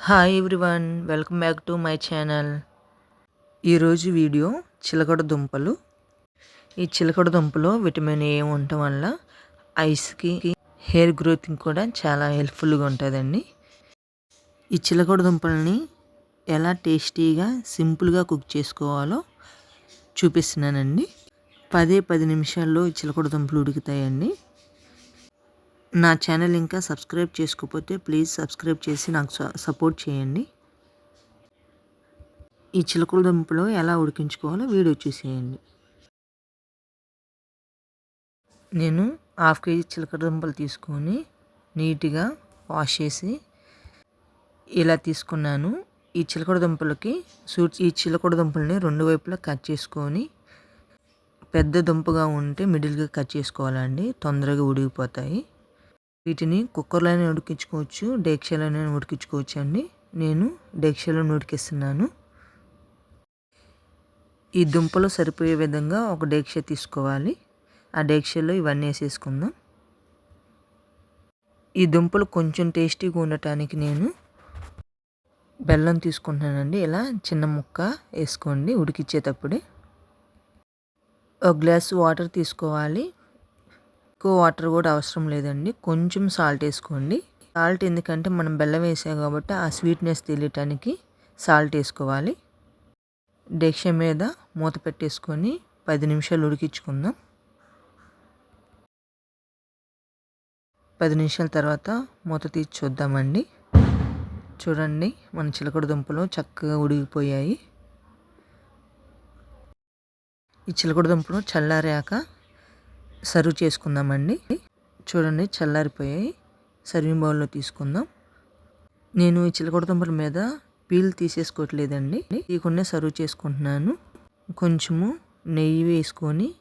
Hi everyone welcome back to my channel. ఈరోజు video చిలకడ దుంపలు. ఈ చిలకడ దుంపలో విటమిన్ ఏ ఉండటం వల్ల ఐస్కి హెయిర్ గ్రోత్కి కూడా చాలా హెల్ప్ఫుల్గా ఉంటుందండి. ఈ చిలకడ దుంపల్ని ఎలా టేస్టీగా సింపుల్గా కుక్ చేసుకోవాలో చూపిస్తున్నానండి. పదే పది నిమిషాల్లో ఈ చిలకడ దుంపలు ఉడుకుతాయండి. నా ఛానల్ ఇంకా సబ్స్క్రైబ్ చేసుకోకపోతే ప్లీజ్ సబ్స్క్రైబ్ చేసి నాకు సపోర్ట్ చేయండి. ఈ చిలకల దుంపలు ఎలా ఉడికించుకోవాలో వీడియో చూసేయండి. నేను హాఫ్ కేజీ చిలకడ దుంపలు తీసుకొని నీట్గా వాష్ చేసి ఇలా తీసుకున్నాను. ఈ చిలకడ దుంపలకి సూట్ ఈ చిలకడ దుంపల్ని రెండు వైపులా కట్ చేసుకొని పెద్ద దుంపగా ఉంటే మిడిల్గా కట్ చేసుకోవాలండి. తొందరగా ఉడిగిపోతాయి వీటిని కుక్కర్లోనే ఉడికించుకోవచ్చు డేక్షలోనే ఉడికించుకోవచ్చు అండి. నేను డేక్షలో ఉడికిస్తున్నాను ఈ దుంపలు సరిపోయే విధంగా ఒక డేక్ష తీసుకోవాలి. ఆ డేక్షలో ఇవన్నీ వేసేసుకుందాం. ఈ దుంపలు కొంచెం టేస్టీగా ఉండటానికి నేను బెల్లం తీసుకుంటున్నానండి. ఇలా చిన్న ముక్క వేసుకోండి ఉడికిచ్చేటప్పుడే. ఒక గ్లాస్ వాటర్ తీసుకోవాలి. ఎక్కువ వాటర్ కూడా అవసరం లేదండి. కొంచెం సాల్ట్ వేసుకోండి. సాల్ట్ ఎందుకంటే మనం బెల్లం వేసాం కాబట్టి ఆ స్వీట్నెస్ తెలియటానికి సాల్ట్ వేసుకోవాలి. డెక్ష మీద మూత పెట్టేసుకొని పది నిమిషాలు ఉడికించుకుందాం. పది నిమిషాల తర్వాత మూత తీసి చూద్దామండి. చూడండి మన చిలకడ దుంపలు చక్కగా ఉడికిపోయాయి. ఈ చిలకడ దుంపలు చల్లారాక సర్వ్ చేసుకుందామండి. చూడండి చల్లారిపోయాయి. సర్వింగ్ బౌల్లో తీసుకుందాం. నేను ఈ చిలకడదుంపల మీద పీల్ తీసేసుకోవట్లేదండి. కొన్ని సర్వ్ చేసుకుంటున్నాను. కొంచెము నెయ్యి వేసుకొని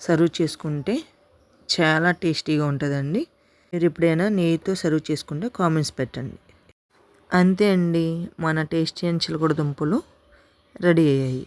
సర్వ్ చేసుకుంటే చాలా టేస్టీగా ఉంటుందండి. మీరు ఎప్పుడైనా నెయ్యితో సర్వ్ చేసుకుంటే కామెంట్స్ పెట్టండి. అంతే అండి. మన టేస్టీ అని చిలకడ దుంపలు రెడీ అయ్యాయి.